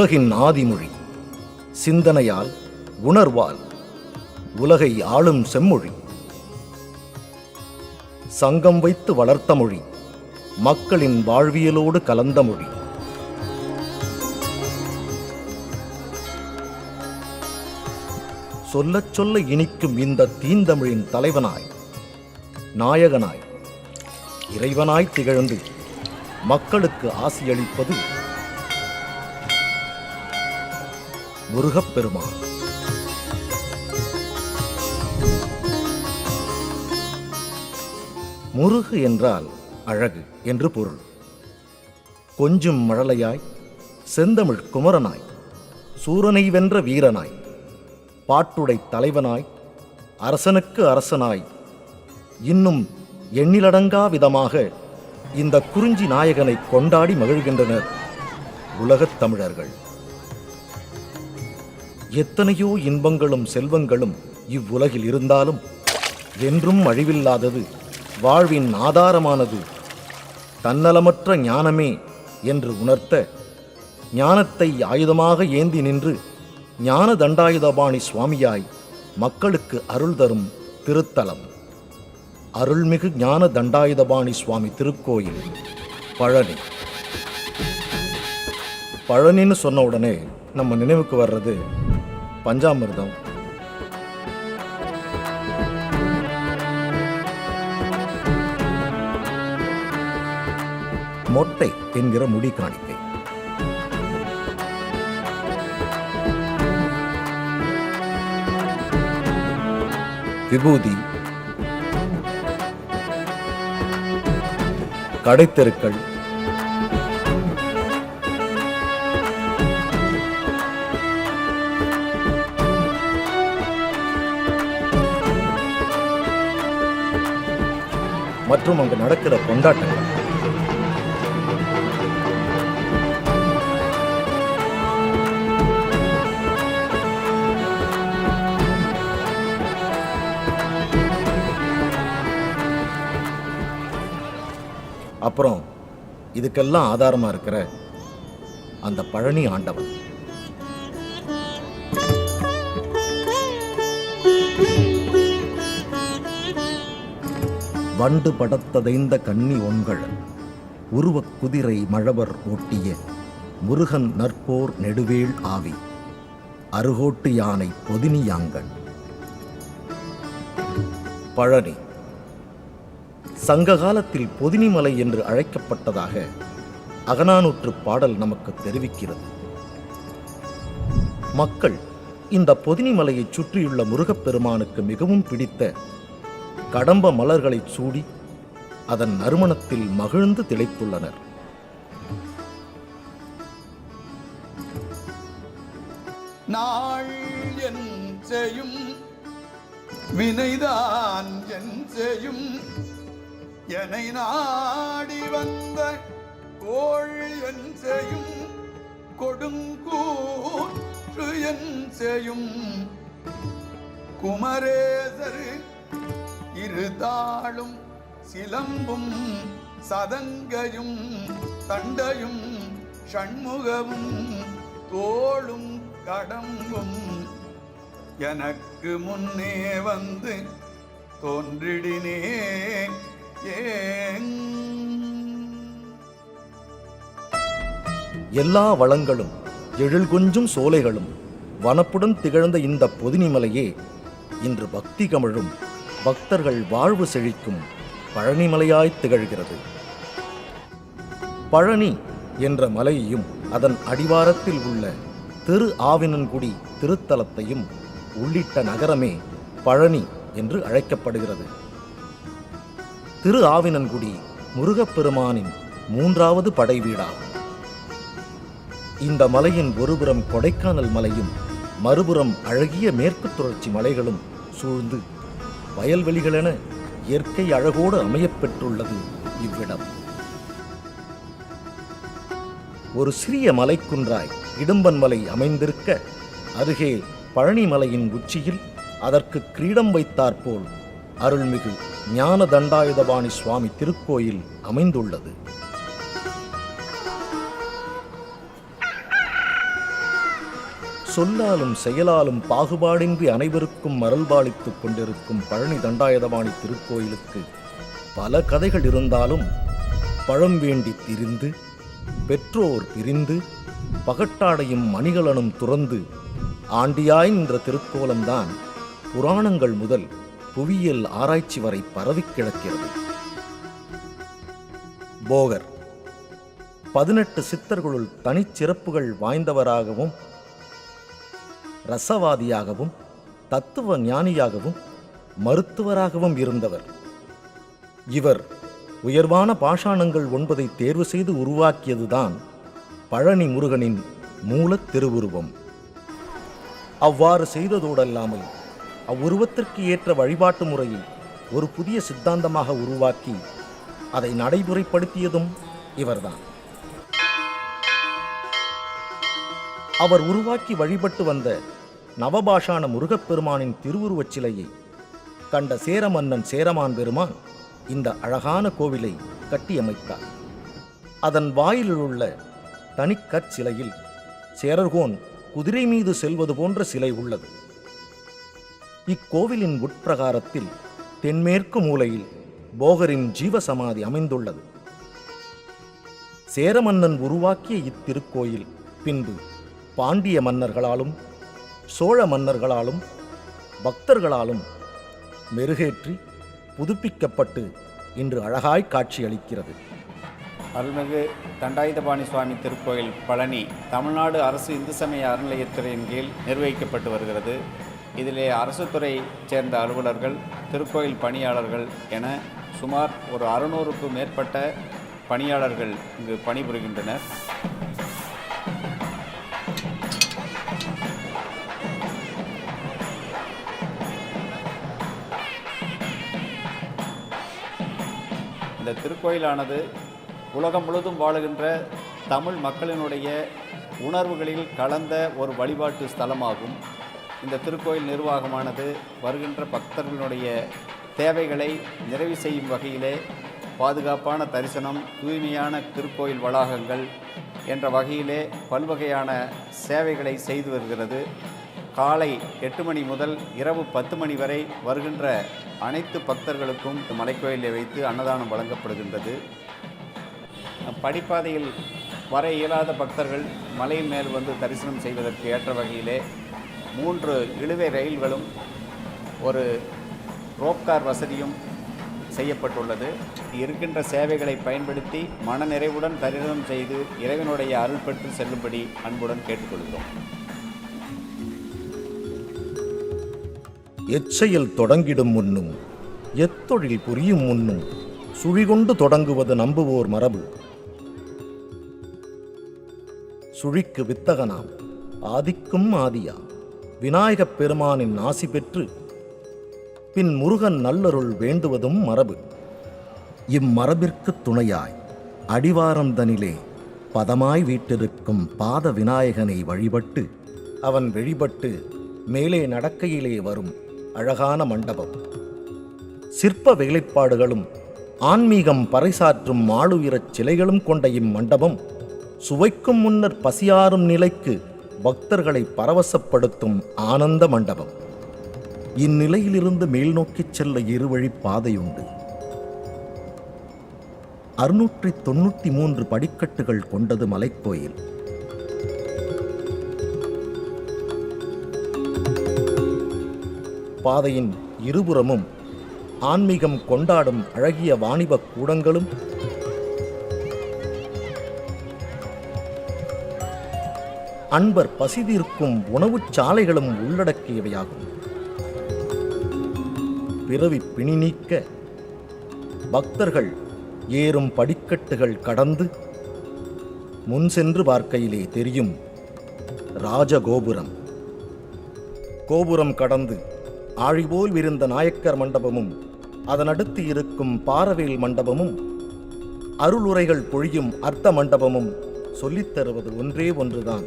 உலகின் ஆதிமொழி சிந்தனையால் உணர்வால் உலகை ஆளும் செம்மொழி சங்கம் வைத்து வளர்த்த மொழி மக்களின் வாழ்வியலோடு கலந்த மொழி. சொல்லச் சொல்ல இனிக்கும் இந்த தீந்தமிழின் தலைவனாய் நாயகனாய் இறைவனாய் திகழ்ந்து மக்களுக்கு ஆசியளிப்பது முருகப்பெருமான். முருகு என்றால் அழகு என்று பொருள். கொஞ்சும் மழலையாய் செந்தமிழ் குமரனாய் சூரனை வென்ற வீரனாய் பாட்டுடை தலைவனாய் அரசனுக்கு அரசனாய் இன்னும் எண்ணிலடங்கா விதமாக இந்த குறிஞ்சி நாயகனை கொண்டாடி மகிழ்கின்றனர் உலகத் தமிழர்கள். எத்தனையோ இன்பங்களும் செல்வங்களும் இவ்வுலகில் இருந்தாலும் என்றும் அழிவில்லாதது வாழ்வின் ஆதாரமானது. தன்னலமற்ற ஞானமே என்று உணர்த்த ஞானத்தை ஆயுதமாக ஏந்தி நின்று ஞான தண்டாயுதபாணி சுவாமியாய் மக்களுக்கு அருள் தரும் திருத்தலம். அருள்மிகு ஞான தண்டாயுதபாணி சுவாமி திருக்கோயில் பழனி. பழனின்னு சொன்ன உடனே நம்ம நினைவுக்கு வர்றது பஞ்சாமிர்தம். மொட்டை என்கிற முடி காணிக்கை. விபூதி. கடைத்தெருக்கள். மற்றும் அங்கு நடக்கிற கொண்டாட்டங்கள். அப்புறம் இதுக்கெல்லாம் ஆதாரமா இருக்கிற அந்த பழனி ஆண்டவன். வண்டு படத்ததைந்த கன்னி ஒன்கழல் உருவக் குதிரை மழவர் ஓட்டிய முருகன் நற்போர் நெடுவேள் ஆவி அருகோட்டு யானை பொதினியாங்கன் பழனி. சங்க காலத்தில் பொதினிமலை என்று அழைக்கப்பட்டதாக அகநானூற்று பாடல் நமக்கு தெரிவிக்கிறது. மக்கள் இந்த பொதினிமலையை சுற்றியுள்ள முருகப்பெருமானுக்கு மிகவும் பிடித்த கடம்ப மலர்களைச் சூடி அதன் நறுமணத்தில் மகிழ்ந்து திளைத்துள்ளனர். நாள் என் செய்யும் வினைதான் என் செய்யும். என்னை நாடி வந்த கோள் என் செய்யும் கொடுங்கூற்று என் செய்யும். குமரேசரு இருதாளும் சிலம்பும் சதங்கையும் தண்டையும் ஷண்முகமும் தோளும் கடம்பும். எனக்கு முன்னே வந்து தோன்றிடினே ஏங் எல்லா வளங்களும் எழில் கொஞ்சும் சோலைகளும் வனப்புடன் திகழ்ந்த இந்த பொதினிமலையே இன்று பக்தி கமழும் பக்தர்கள் வாழ்வு செழிக்கும் பழனிமலையாய் திகழ்கிறது. பழனி என்ற மலையையும் அதன் அடிவாரத்தில் உள்ள திரு ஆவினன்குடி திருத்தலத்தையும் உள்ளிட்ட நகரமே பழனி என்று அழைக்கப்படுகிறது. திரு ஆவினன்குடி முருகப்பெருமானின் மூன்றாவது படை வீடாகும். இந்த மலையின் ஒருபுறம் கொடைக்கானல் மலையும் மறுபுறம் அழகிய மேற்கு தொடர்ச்சி மலைகளும் சூழ்ந்து வயல்வெளிகளென இயற்கை அழகோடு அமையப் பெற்றுள்ளது இவ்விடம். ஒரு சிறிய மலைக்குன்றாய் இடும்பன் மலை அமைந்திருக்க அருகே பழனிமலையின் உச்சியில் அதற்கு கிரீடம் வைத்தாற்போல் அருள்மிகு ஞான தண்டாயுதபாணி சுவாமி திருக்கோயில் அமைந்துள்ளது. சொல்லாலும் செயலாலும் பாகுபாடின்றி அனைவருக்கும் மரல்பாலித்துக் கொண்டிருக்கும் பழனி தண்டாயுதபாணி திருக்கோயிலுக்கு பல கதைகள் இருந்தாலும் பழம் வேண்டி திரிந்து பெற்றோர் பிரிந்து பகட்டாடையும் மணிகலனும் துறந்து ஆண்டியாய் நின்ற திருக்கோலம்தான் புராணங்கள் முதல் புவியியல் ஆராய்ச்சி வரை பரவி கிடக்கிறது. போகர். பதினெட்டு சித்தர்களுள் தனிச்சிறப்புகள் வாய்ந்தவராகவும் ரசவாதியாகவும் தத்துவ ஞானியாகவும் மருத்துவராகவும் இருந்தவர். இவர் உயர்வான பாஷாணங்கள் ஒன்பதை தேர்வு செய்து உருவாக்கியதுதான் பழனி முருகனின் மூலத் திருவுருவம். அவ்வாறு செய்ததோடல்லாமல் அவ்வுருவத்திற்கு ஏற்ற வழிபாட்டு முறையை ஒரு புதிய சித்தாந்தமாக உருவாக்கி அதை நடைமுறைப்படுத்தியதும் இவர்தான். அவர் உருவாக்கி வழிபட்டு வந்த நவபாஷான முருகப்பெருமானின் திருவுருவச் சிலையை கண்ட சேர மன்னன் சேரமான் பெருமான் இந்த அழகான கோவிலை கட்டியமைத்தார். அதன் வாயிலில் உள்ள சேரர்கோன் குதிரை மீது செல்வது போன்ற சிலை உள்ளது. இக்கோவிலின் உட்பிரகாரத்தில் தென்மேற்கு மூலையில் போகரின் ஜீவசமாதி அமைந்துள்ளது. சேரமன்னன் உருவாக்கிய இத்திருக்கோயில் பின்பு பாண்டிய மன்னர்களாலும் சோழ மன்னர்களாலும் பக்தர்களாலும் மெருகேற்றி புதுப்பிக்கப்பட்டு இன்று அழகாய் காட்சியளிக்கிறது. அருள்மிகு தண்டாயுதபாணி சுவாமி திருக்கோயில் பழனி தமிழ்நாடு அரசு இந்து சமய அறநிலையத்துறையின் கீழ் நிர்வகிக்கப்பட்டு வருகிறது. இதிலே அரசு துறை சேர்ந்த அலுவலர்கள் திருக்கோயில் பணியாளர்கள் என சுமார் ஒரு அறுநூறுக்கும் மேற்பட்ட பணியாளர்கள் இங்கு பணிபுரிகின்றனர். இந்த திருக்கோயிலானது உலகம் முழுதும் வாழுகின்ற தமிழ் மக்களினுடைய உணர்வுகளில் கலந்த ஒரு வழிபாட்டு ஸ்தலமாகும். இந்த திருக்கோயில் நிர்வாகமானது வருகின்ற பக்தர்களுடைய தேவைகளை நிறைவு செய்யும் வகையிலே பாதுகாப்பான தரிசனம் தூய்மையான திருக்கோயில் வளாகங்கள் என்ற வகையிலே பல்வகையான சேவைகளை செய்து வருகிறது. காலை எட்டு மணி முதல் இரவு பத்து மணி வரை வருகின்ற அனைத்து பக்தர்களுக்கும் மலைக்கோயிலை வைத்து அன்னதானம் வழங்கப்படுகின்றது. படிப்பாதையில் வர இயலாத பக்தர்கள் மலையின் மேல் வந்து தரிசனம் செய்வதற்கு ஏற்ற வகையிலே மூன்று இழுவை ரயில்களும் ஒரு ரோப்கார் வசதியும் செய்யப்பட்டுள்ளது. இருக்கின்ற சேவைகளை பயன்படுத்தி மனநிறைவுடன் தரிசனம் செய்து இறைவனுடைய அருள் பெற்று செல்லும்படி அன்புடன் கேட்டுக்கொள்கிறோம். எச்செயல் தொடங்கிடும் முன்னும் எத்தொழில் புரியும் முன்னும் சுழிகொண்டு தொடங்குவது நம்புவோர் மரபு. சுழிக்கு வித்தகனாம் ஆதிக்கும் ஆதியா விநாயகப் பெருமானின் ஆசி பெற்று பின் முருகன் நல்லருள் வேண்டுவதும் மரபு. இம்மரபிற்கு துணையாய் அடிவாரம் தனிலே பதமாய் வீட்டிருக்கும் பாத விநாயகனை வழிபட்டு அவன் வெளிபட்டு மேலே நடக்கையிலே வரும் அழகான மண்டபம். சிற்ப வேலைப்பாடுகளும் ஆன்மீகம் பறைசாற்றும் மாளுயிரச் சிலைகளும் கொண்ட இம்மண்டபம் சுவைக்கும் முன்னர் பசியாறும் நிலைக்கு பக்தர்களை பரவசப்படுத்தும் ஆனந்த மண்டபம். இந்நிலையிலிருந்து மேல் நோக்கிச் செல்ல இருவழி பாதையுண்டு. அறுநூற்றி தொன்னூற்றி மூன்று படிக்கட்டுகள் கொண்டது மலைக்கோயில். பாதையின் இருபுறமும் ஆன்மீகம் கொண்டாடும் அழகிய வாணிபக் கூடங்களும் அன்பர் பசிதீர்க்கும் உணவுச் சாலைகளும் உள்ளடக்கியவையாகும். பிறவி பிணி நீக்க பக்தர்கள் ஏறும் படிக்கட்டுகள் கடந்து முன் சென்று பார்க்கையிலே தெரியும் ராஜகோபுரம். கோபுரம் கடந்து ஆழிபோல் விருந்த நாயக்கர் மண்டபமும் அதனடுத்து இருக்கும் பாரவேல் மண்டபமும் அருளுரைகள் பொழியும் அர்த்த மண்டபமும் சொல்லித்தருவது ஒன்றே ஒன்றுதான்.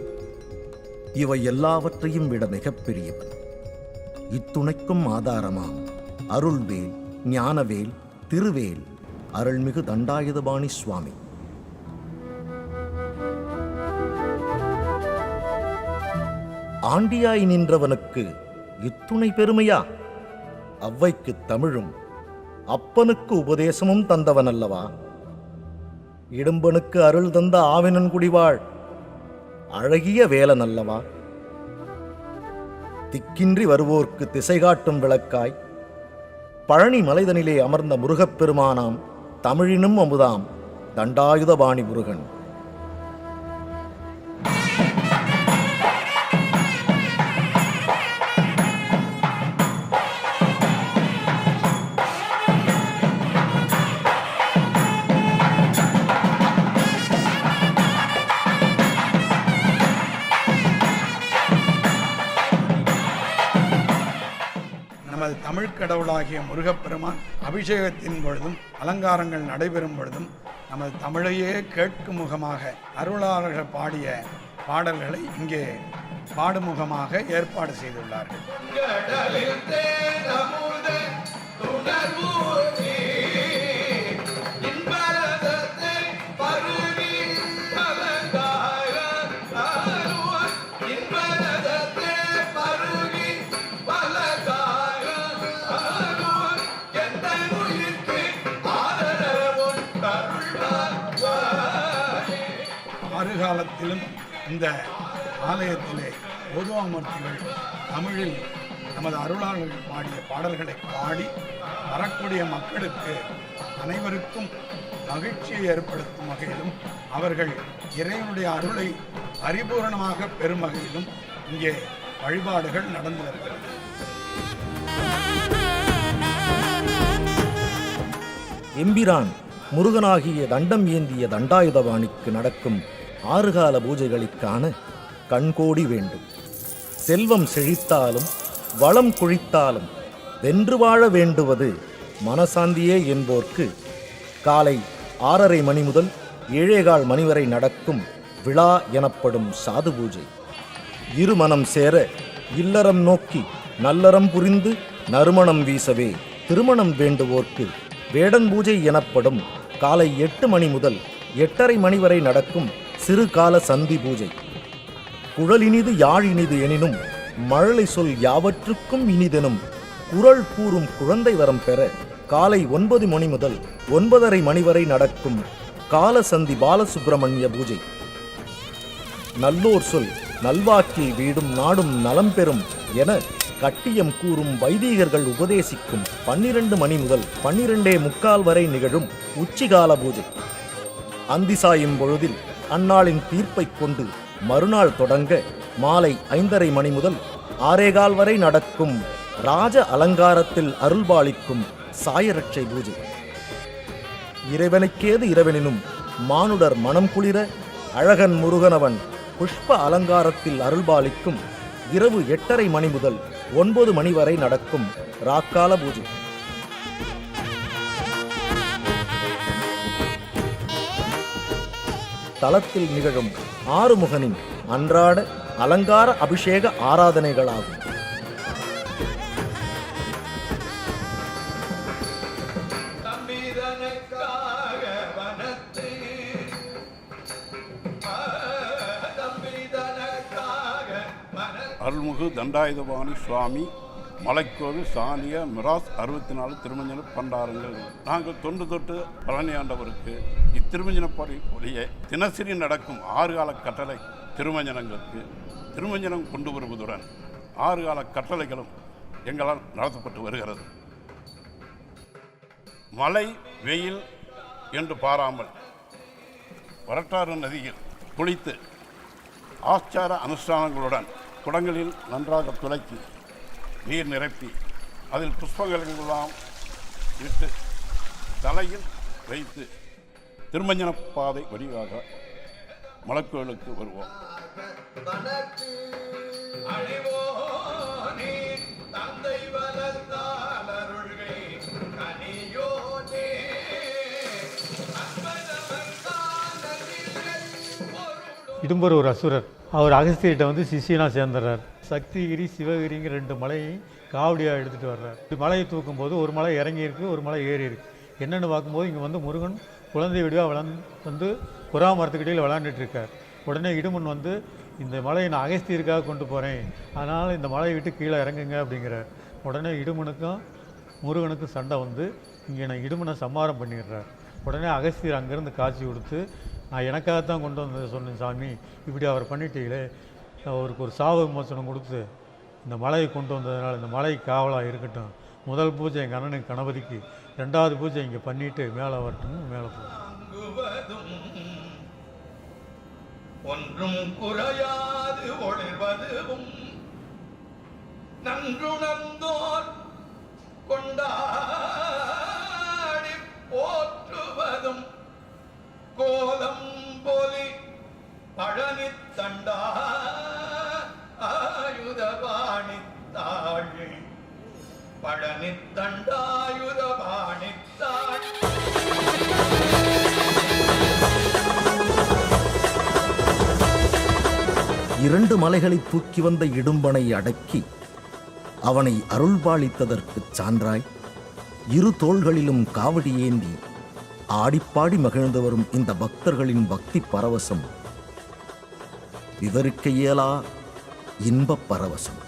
இவை எல்லாவற்றையும் விட மிகப்பெரியவன் இத்துணைக்கும் ஆதாரமாம் அருள்வேல் ஞானவேல் திருவேல் அருள்மிகு தண்டாயுதபாணி சுவாமி. ஆண்டியாய் நின்றவனுக்கு இத்துணை பெருமையா? அவ்வைக்கு தமிழும் அப்பனுக்கு உபதேசமும் தந்தவன் அல்லவா இடும்பனுக்கு அருள் தந்த ஆவினன் குடிவாள் அழகிய வேலன் அல்லவா திக்கின்றி வருவோர்க்கு திசை காட்டும் விளக்காய் பழனி மலைதனிலே அமர்ந்த முருகப்பெருமானாம் தமிழினும் அமுதாம் தண்டாயுதபாணி முருகன். கடவுளாகிய முருகப்பெருமான் அபிஷேகத்தின் பொழுதும் அலங்காரங்கள் நடைபெறும் பொழுதும் நமது தமிழையே கேட்கும் முகமாக அருளாளர்கள் பாடிய பாடல்களை இங்கே பாடுமுகமாக ஏற்பாடு செய்துள்ளார்கள். காலத்திலும் இந்த ஆலயத்திலே ஓதுவாமூர்த்திகள் தமிழில் நமது அருளாளர்கள் பாடிய பாடல்களை பாடி வரக்கூடிய மக்களுக்கு அனைவருக்கும் மகிழ்ச்சியை ஏற்படுத்தும் வகையிலும் அவர்கள் இறைவனுடைய அருளை பரிபூரணமாக பெறும் வகையிலும் இங்கே வழிபாடுகள் நடந்து வருகிறது. எம்பிரான் முருகனாகிய தண்டம் ஏந்திய தண்டாயுதபாணிக்கு நடக்கும் ஆறுகால பூஜைகளுக்கான கண்கோடி வேண்டும். செல்வம் செழித்தாலும் வளம் குழித்தாலும் வென்று வாழ வேண்டுவது மனசாந்தியே என்போர்க்கு காலை ஆறரை மணி முதல் ஏழேகால் மணி வரை நடக்கும் விழா எனப்படும் சாது பூஜை. இருமனம் சேர இல்லறம் நோக்கி நல்லறம் புரிந்து நறுமணம் வீசவே திருமணம் வேண்டுவோர்க்கு வேடன் பூஜை எனப்படும் காலை எட்டு மணி முதல் எட்டரை மணி வரை நடக்கும் சிறுகால சந்தி பூஜை. குழலினிது யாழினிது எனினும் மழலை சொல் யாவற்றுக்கும் இனிதெனும் குரல் கூறும் குழந்தை வரம் பெற காலை ஒன்பது மணி முதல் ஒன்பதரை மணி வரை நடக்கும் காலசந்தி பாலசுப்பிரமணிய பூஜை. நல்லோர் சொல் நல்வாக்கில் வீடும் நாடும் நலம் பெறும் என கட்டியம் கூறும் வைதீகர்கள் உபதேசிக்கும் பன்னிரண்டு மணி முதல் பன்னிரெண்டே முக்கால் வரை நிகழும் உச்சிகால பூஜை. அந்தி சாயும் பொழுதில் அந்நாளின் தீர்ப்பைக் கொண்டு மறுநாள் தொடங்க மாலை ஐந்தரை மணி முதல் ஆறேகால் வரை நடக்கும் ராஜ அலங்காரத்தில் அருள்பாலிக்கும் சாயரட்சை பூஜை. இறைவனுக்கேது இறைவனினும் மானுடர் மனம் குளிர அழகன் முருகனவன் புஷ்ப அலங்காரத்தில் அருள்பாலிக்கும் இரவு எட்டரை மணி முதல் ஒன்பது மணி வரை நடக்கும் ராக்கால பூஜை. தலத்தில் நிகழும் ஆறுமுகனின் அன்றாட அலங்கார அபிஷேக ஆராதனைகளாகும். அருள்மிகு தண்டாயுதபாணி சுவாமி மலைக்கோவில் சானிய மிராஸ் அறுபத்தி நாலு திருமஞ்சன பண்டாரங்கள். நாங்கள் தொன்று தொட்டு பழனி ஆண்டவருக்கு இத்திருமஞ்சனப்பாடி ஒளியே தினசரி நடக்கும் ஆறு கால கட்டளை திருமஞ்சனங்களுக்கு திருமஞ்சனம் கொண்டு வருவதுடன் ஆறு கால கட்டளைகளும் எங்களால் நடத்தப்பட்டு வருகிறது. மழை வெயில் என்று பாராமல் வரட்டாறு நதியில் குளித்து ஆச்சார அனுஷ்டானங்களுடன் குடங்களில் நன்றாக துளைக்கி நீர் நிரப்பி அதில் புஷ்பங்களெல்லாம் இட்டு தலையில் வைத்து திருமஞ்சன பாதை வழியாக மலைக்கோயிலுக்கு வருவோம். இடும்பர் ஒரு அசுரர். அவர் அகஸ்தியிட்ட வந்து சிஷியனாக சேர்ந்துடுறார். சக்திகிரி சிவகிரிங்கிற ரெண்டு மலையை காவடியாக எடுத்துகிட்டு வர்றார். இது மலையை தூக்கும்போது ஒரு மலை இறங்கி இருக்குது ஒரு மலை ஏறி இருக்குது என்னென்னு பார்க்கும்போது இங்கே வந்து முருகன் குழந்தை விடுவா வளர்ந்து வந்து புறா மரத்துக்கிட்டையில் விளாண்டுட்டு இருக்கார் உடனே இடுமன் வந்து இந்த மலையை நான் அகஸ்தியருக்காக கொண்டு போகிறேன் அதனால் இந்த மலையை விட்டு கீழே இறங்குங்க அப்படிங்கிறார். உடனே இடுமனுக்கும் முருகனுக்கும் சண்டை வந்து இங்கே நான் இடுமனை சம்மாரம் பண்ணிடுறார். உடனே அகஸ்தியர் அங்கேருந்து காட்சி கொடுத்து நான் எனக்காகத்தான் கொண்டு வந்து சொன்னேன் சாமி. இப்படி அவர் பண்ணிட்டீங்களே. அவருக்கு ஒரு சாவு விமோசனம் கொடுத்து இந்த மலையை கொண்டு வந்ததுனால இந்த மலை காவலாக இருக்கட்டும். முதல் பூஜை எங்கள் அண்ணனுக்கு கணபதிக்கு. ரெண்டாவது பூஜை இங்கே பண்ணிவிட்டு மேலே வரட்டும் மேலே போகும் ஒன்றும் குறையாது ஒளிர்வதும் நன்றுணர்ந்தோர் கொண்டார். பழனி தண்டா இரண்டு மலைகளை தூக்கி வந்த இடும்பனை அடக்கி அவனை அருள்பாலித்ததற்குச் சான்றாய். இரு தோள்களிலும் காவடி ஏந்தி ஆடிப்பாடி மகிழ்ந்து வரும் இந்த பக்தர்களின் பக்தி பரவசம் விவரிக்க இயலா இன்பப் பரவசம்.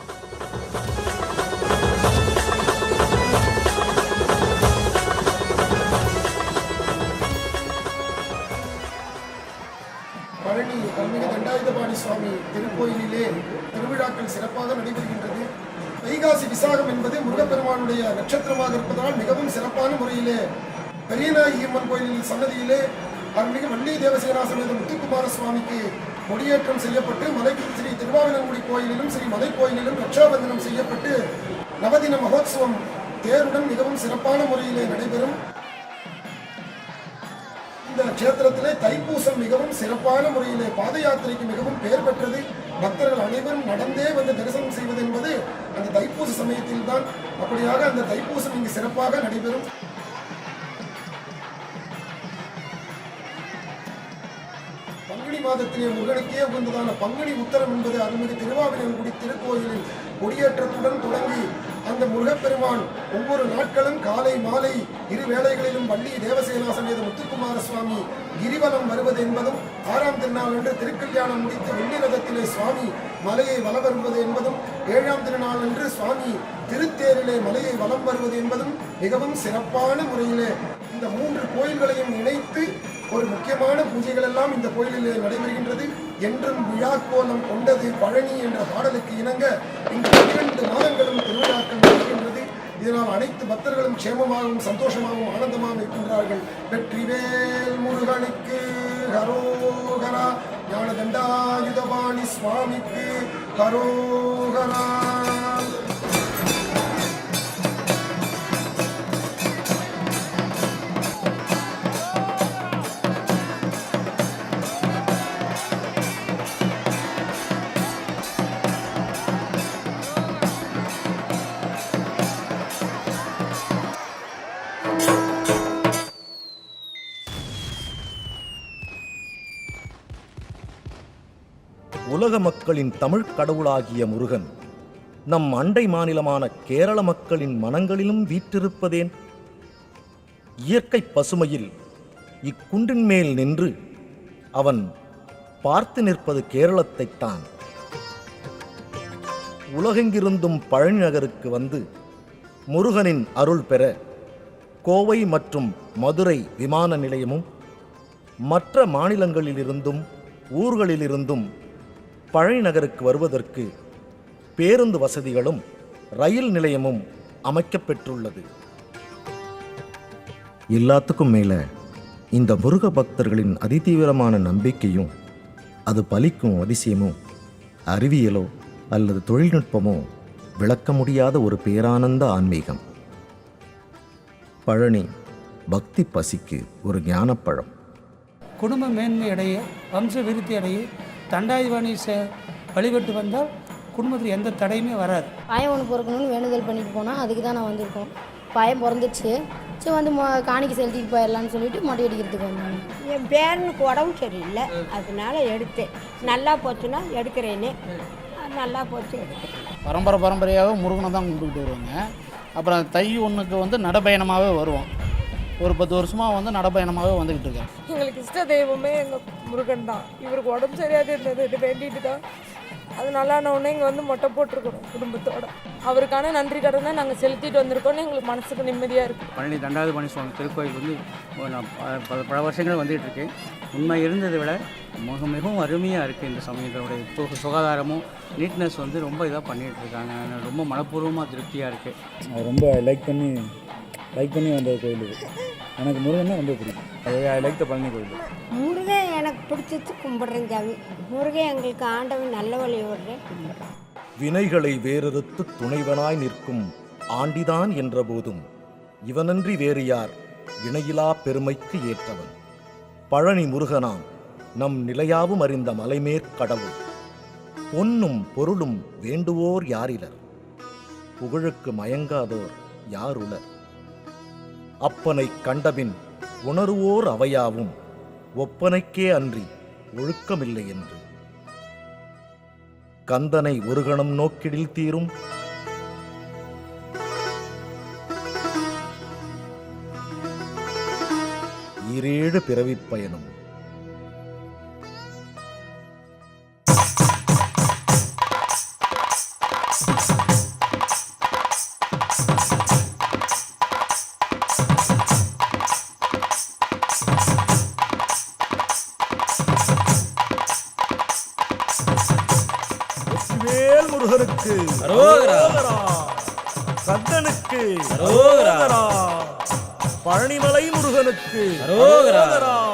பழனி அருள்மிகு தண்டாயுதபாணி சுவாமி திருக்கோயிலிலே திருவிழாக்கள் சிறப்பாக நடைபெறுகின்றது. வைகாசி விசாகம் என்பது முருகப்பெருமானுடைய நட்சத்திரமாக இருப்பதால் மிகவும் சிறப்பான முறையிலே பெரியநாயகியம்மன் கோயிலில் சன்னதியிலே அருள்மிகு வள்ளி தேவசேனாசமேத முத்துக்குமார சுவாமிக்கு கொடியேற்றம் செய்யப்பட்டு மலைக்கு ஸ்ரீ திருவாவினங்குடி கோயிலிலும் ஸ்ரீ மலை கோயிலிலும் ரட்சாபந்தனம் செய்யப்பட்டு நவதின மகோத்சவம் தேருடன் மிகவும் சிறப்பான முறையிலே நடைபெறும். இந்த க்ஷேத்திரத்திலே தைப்பூசம் மிகவும் சிறப்பான முறையிலே பாத யாத்திரைக்கு மிகவும் பெயர் பெற்றது. பக்தர்கள் அனைவரும் நடந்தே வந்து தரிசனம் செய்வது என்பது அந்த தைப்பூச சமயத்தில் தான் அப்படியாக அந்த தைப்பூசம் இங்கு சிறப்பாக நடைபெறும். மாதத்திலே முருகனுக்கே உகந்ததான பங்குனி உத்தரம் என்பது அருள்மிகு திருவாவினங்குடி திருக்கோயிலில் கொடியேற்றத்துடன் தொடங்கி அந்த முருகப்பெருமான் ஒவ்வொரு நாட்களும் காலை மாலை இரு வேளைகளிலும் வள்ளி தேவசேனா சமேத முத்துக்குமார சுவாமி கிரிவலம் வருவது என்பதும் ஆறாம் திருநாள் அன்று திருக்கல்யாணம் முடித்து வெள்ளி ரதத்திலே சுவாமி மலையை வலம் வருவது என்பதும் ஏழாம் திருநாள் அன்று சுவாமி திருத்தேரிலே மலையை வலம் வருவது என்பதும் மிகவும் சிறப்பான முறையிலே இந்த மூன்று கோயில்களையும் இணைத்து ஒரு முக்கியமான பூஜைகள் எல்லாம் இந்த கோயிலிலே நடைபெறுகின்றது. என்றும் விழா கோலம் கொண்டது பழனி என்ற பாடலுக்கு இணங்க இந்த பன்னிரண்டு மாதங்களும் திருவிழாக்கள் நடக்கின்றது இதனால் அனைத்து பக்தர்களும் க்ஷேமமாகவும் சந்தோஷமாகவும் ஆனந்தமாகவும் இருக்கின்றார்கள். வெற்றிவேல் முருகனுக்கு ஹரோகரா ஞான தண்டாயுதபாணி சுவாமிக்கு ஹரோகரா உலக மக்களின் தமிழ் கடவுளாகிய முருகன் நம் அண்டை மாநிலமான கேரள மக்களின் மனங்களிலும் வீற்றிருப்பதேன்? இயற்கை பசுமையில் இக்குன்றின் மேல் நின்று அவன் பார்த்து நிற்பது கேரளத்தைத்தான். உலகெங்கிருந்தும் பழனி நகருக்கு வந்து முருகனின் அருள் பெற கோவை மற்றும் மதுரை விமான நிலையமும் மற்ற மாநிலங்களிலிருந்தும் ஊர்களிலிருந்தும் பழைநகருக்கு வருவதற்கு பேருந்து வசதிகளும் ரயில் நிலையமும் அமைக்கப்பெற்றுள்ளது. எல்லாத்துக்கும் மேலே இந்த முருக பக்தர்களின் அதிதீவிரமான நம்பிக்கையும் அது பலிக்கும் அதிசயமும் அறிவியலோ அல்லது தொழில்நுட்பமோ விளக்க முடியாத ஒரு பேரானந்த ஆன்மீகம். பழனி பக்தி பசிக்கு ஒரு ஞானப்பழம். குடும்ப மேன்மை அடைய வம்ச விருத்தி அடைய தண்டாயுதபாணி சே வழிபட்டு வந்தால் குடும்பத்தில் எந்த தடையுமே வராது. பையன் ஒன்று பிறக்கணும்னு வேண்டுதல் பண்ணிட்டு போனால் அதுக்கு தான் நான் வந்திருக்கோம். பையன் பிறந்துச்சு சரி வந்து மொ காணிக்கை செலுத்திட்டு போயிடலான்னு சொல்லிட்டு மொட்டை அடிக்கிறதுக்கு வந்தாங்க என் பேரனுக்கு உடம்பு சரியில்லை. அதனால எடுத்தேன். நல்லா போச்சுன்னா எடுக்கிறேனே. நல்லா போச்சு. எடுக்கிறேன் பரம்பரை பரம்பரையாகவே முருகனை தான் கும்பிட்டுக்கிட்டு வருவாங்க. அப்புறம் தை ஒன்றுக்கு வந்து நடைபயணமாகவே வருவோம். ஒரு பத்து வருஷமாக வந்து நடைப்பயணமாகவே வந்துக்கிட்டு இருக்கேன். எங்களுக்கு இஷ்ட தெய்வமே எங்கள் முருகன் தான். இவருக்கு உடம்பு சரியாது இருந்தது இது வேண்டிட்டு தான். அது நல்லான உடனே இங்கே வந்து மொட்டை போட்டிருக்கிறோம் குடும்பத்தோட. அவருக்கான நன்றி கடனை நாங்கள் செலுத்திட்டு வந்திருக்கோம்னு எங்களுக்கு மனசுக்கு நிம்மதியாக இருக்குது பழனி தண்டாயுதபாணி சுவாமி திருக்கோயில் வந்து நான் ப- பல பல வருஷங்கள் வந்துகிட்டு இருக்கேன். உண்மை இருந்ததை விட மிக மிகவும் அருமையாக இருக்குது இந்த சமயத்தோடைய சு- சுகாதாரமும் நீட்னஸ் வந்து ரொம்ப இதாக பண்ணிகிட்டு இருக்காங்க. ரொம்ப மனப்பூர்வமாக திருப்தியாக இருக்குது ரொம்ப லைக் பண்ணி லைக் பண்ணி வந்த கோயில் இது எனக்கு முருகன்னா ரொம்ப பிடிக்கும். ஐ லைக் த பழனி கோயில். முருகன் எனக்கு பிடிச்சது கும்பிட்றேன் சாமி. முருகன் எங்களுக்கு ஆண்டவன் நல்ல வழி விடுறேன் வினைகளை வேறறுத்து துணைவனாய் நிற்கும் ஆண்டிதான் என்ற போதும் இவனன்றி வேறு யார் இணையிலா பெருமைக்கு ஏற்றவன். பழனி முருகனாம் நம் நிலையாவும் அறிந்த மலைமேற் கடவுள். பொன்னும் பொருளும் வேண்டுவோர் யாரிலர்? புகழுக்கு மயங்காதோர் யார் உளர் அப்பனை கண்டபின் உணர்வோர் அவையாவும் ஒப்பனைக்கே அன்றி ஒழுக்கமில்லை என்று. கந்தனை ஒரு கணம் நோக்கிடில் தீரும். ஈரேழு பிறவிப் பயணம்